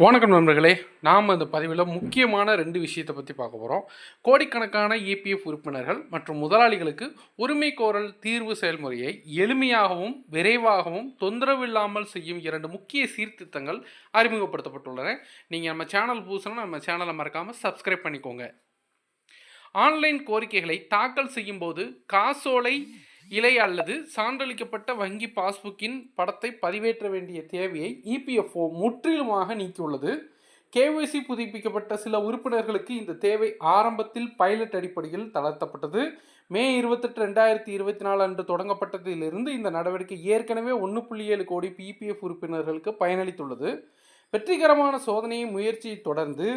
வணக்கம் நண்பர்களே நாம் இந்த பதிவில் முக்கியமான ரெண்டு விஷயத்தை பற்றி பார்க்க போகிறோம் கோடிக்கணக்கான இபிஎஃப் உறுப்பினர்கள் மற்றும் முதலாளிகளுக்கு உரிமை கோரல் தீர்வு செயல்முறையை எளிமையாகவும் விரைவாகவும் தொந்தரவில்லாமல் செய்யும் இரண்டு முக்கிய சீர்திருத்தங்கள் அறிமுகப்படுத்தப்பட்டுள்ளன. நீங்கள் நம்ம சேனல் பூசணும் நம்ம சேனலை மறக்காமல் சப்ஸ்கிரைப் பண்ணிக்கோங்க. ஆன்லைன் கோரிக்கைகளை தாக்கல் செய்யும்போது காசோலை இலை அல்லது சான்றளிக்கப்பட்ட வங்கி பாஸ்புக்கின் படத்தை பதிவேற்ற வேண்டிய தேவையை இபிஎஃப்ஓ முற்றிலுமாக நீக்கியுள்ளது. கேஒய்சி புதுப்பிக்கப்பட்ட சில உறுப்பினர்களுக்கு இந்த தேவை ஆரம்பத்தில் பைலட் அடிப்படையில் தளர்த்தப்பட்டது. மே இருபத்தெட்டு ரெண்டாயிரத்தி இருபத்தி நாலு அன்று தொடங்கப்பட்டதிலிருந்து இந்த நடவடிக்கை ஏற்கனவே ஒன்று புள்ளி ஏழு கோடி பிபிஎஃப் உறுப்பினர்களுக்கு பயனளித்துள்ளது. வெற்றிகரமான சோதனையை முயற்சியை தொடர்ந்து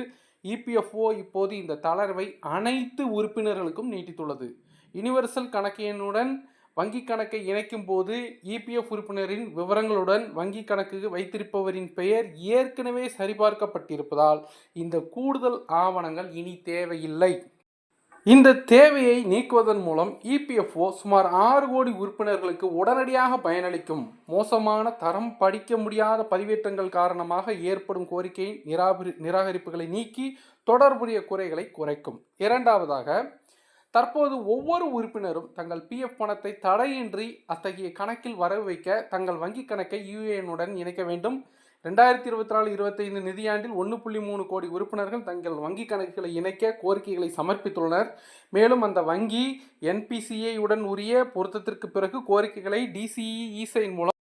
இபிஎஃப்ஓ இப்போது இந்த தளர்வை அனைத்து உறுப்பினர்களுக்கும் நீட்டித்துள்ளது. யுனிவர்சல் கணக்கு எண்ணுடன் வங்கி கணக்கை இணைக்கும் போது இபிஎஃப் உறுப்பினரின் விவரங்களுடன் வங்கி கணக்கு வைத்திருப்பவரின் பெயர் ஏற்கனவே சரிபார்க்கப்பட்டிருப்பதால் இந்த கூடுதல் ஆவணங்கள் இனி தேவையில்லை. இந்த தேவையை நீக்குவதன் மூலம் இபிஎஃப்ஓ சுமார் ஆறு கோடி உறுப்பினர்களுக்கு உடனடியாக பயனளிக்கும். மோசமான தரம் படிக்க முடியாத பதிவேற்றங்கள் காரணமாக ஏற்படும் கோரிக்கையின் நிராகரி நிராகரிப்புகளை நீக்கி தொடர்புடைய குறைகளை குறைக்கும். இரண்டாவதாக தற்போது ஒவ்வொரு உறுப்பினரும் தங்கள் பிஎஃப் பணத்தை தடையின்றி அத்தகைய கணக்கில் வரவு வைக்க தங்கள் வங்கிக் கணக்கை யுஏஎனுடன் இணைக்க வேண்டும். ரெண்டாயிரத்தி இருபத்தி நாலு இருபத்தைந்து நிதியாண்டில் ஒன்று புள்ளி மூணு கோடி உறுப்பினர்கள் தங்கள் வங்கி கணக்குகளை இணைக்க கோரிக்கைகளை சமர்ப்பித்துள்ளனர். மேலும் அந்த வங்கி என்பிசிஐ உடன் உரிய பொருத்தத்திற்கு பிறகு கோரிக்கைகளை டிசிஇ இசைன் மூலம்